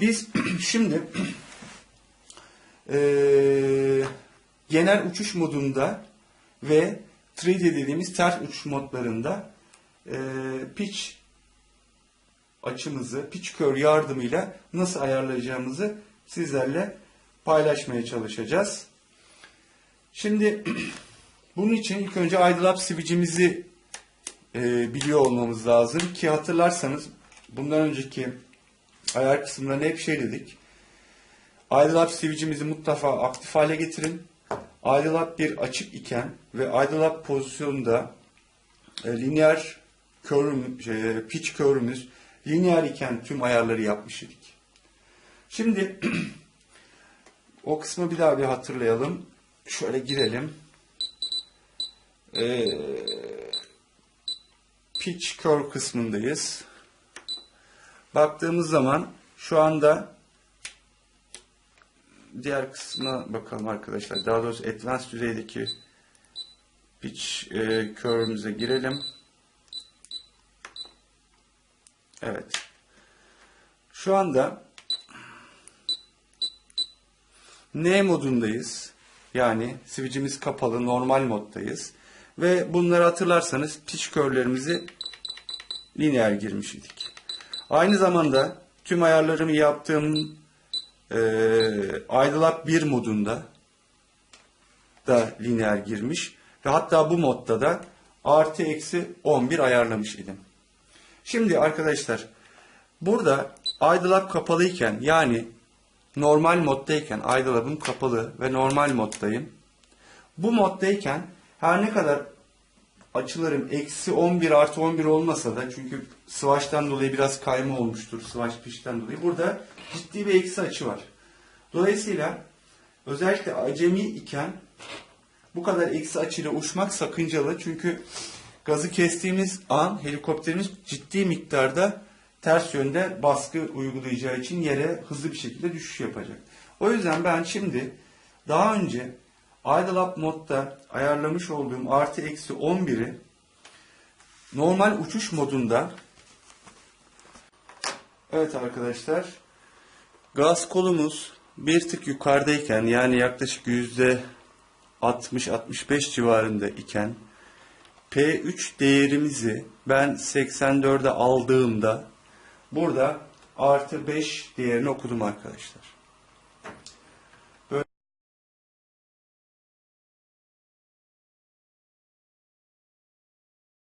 Biz şimdi eee, genel uçuş modunda ve 3D dediğimiz ters uçuş modlarında eee pitch açımızı pitch curve yardımıyla nasıl ayarlayacağımızı sizlerle paylaşmaya çalışacağız. Şimdi bunun için ilk önce aydınlat switch'imizi e, biliyor olmamız lazım ki hatırlarsanız bundan önceki ayar kısımlarında hep şey dedik. Aydınlat switch'imizi mutlaka aktif hale getirin. Aydınlat bir açık iken ve aydınlat pozisyonunda e, lineer curve'üm, şey, pitch curve'ümüz lineer iken tüm ayarları yapmış idik. Şimdi o kısmı bir daha bir hatırlayalım. Şöyle girelim. Ee, pitch curve kısmındayız. Baktığımız zaman şu anda diğer kısmına bakalım arkadaşlar. Daha doğrusu advanced düzeydeki pitch e, curve'ümüze girelim. Evet. Şu anda N modundayız. Yani switch'imiz kapalı, normal moddayız. Ve bunları hatırlarsanız pitch curve'lerimizi lineer girmiş idik. Aynı zamanda tüm ayarlarımı yaptığım e, Idle 1 modunda da lineer girmiş. Ve hatta bu modda da artı eksi 11 ayarlamış idim. Şimdi arkadaşlar burada idle kapalıyken yani normal moddayken idle'ım kapalı ve normal moddayım. Bu moddayken her ne kadar açılarım eksi 11 artı 11 olmasa da çünkü swatch'tan dolayı biraz kayma olmuştur swatch pitch'ten dolayı. Burada ciddi bir eksi açı var. Dolayısıyla özellikle acemi iken bu kadar eksi açıyla uçmak sakıncalı. Çünkü gazı kestiğimiz an helikopterimiz ciddi miktarda ters yönde baskı uygulayacağı için yere hızlı bir şekilde düşüş yapacak. O yüzden ben şimdi daha önce idle up modda ayarlamış olduğum artı eksi 11'i normal uçuş modunda Evet arkadaşlar gaz kolumuz bir tık yukarıdayken yani yaklaşık yüzde 60-65 civarında iken P3 değerimizi ben 84'e aldığımda burada artı 5 değerini okudum arkadaşlar.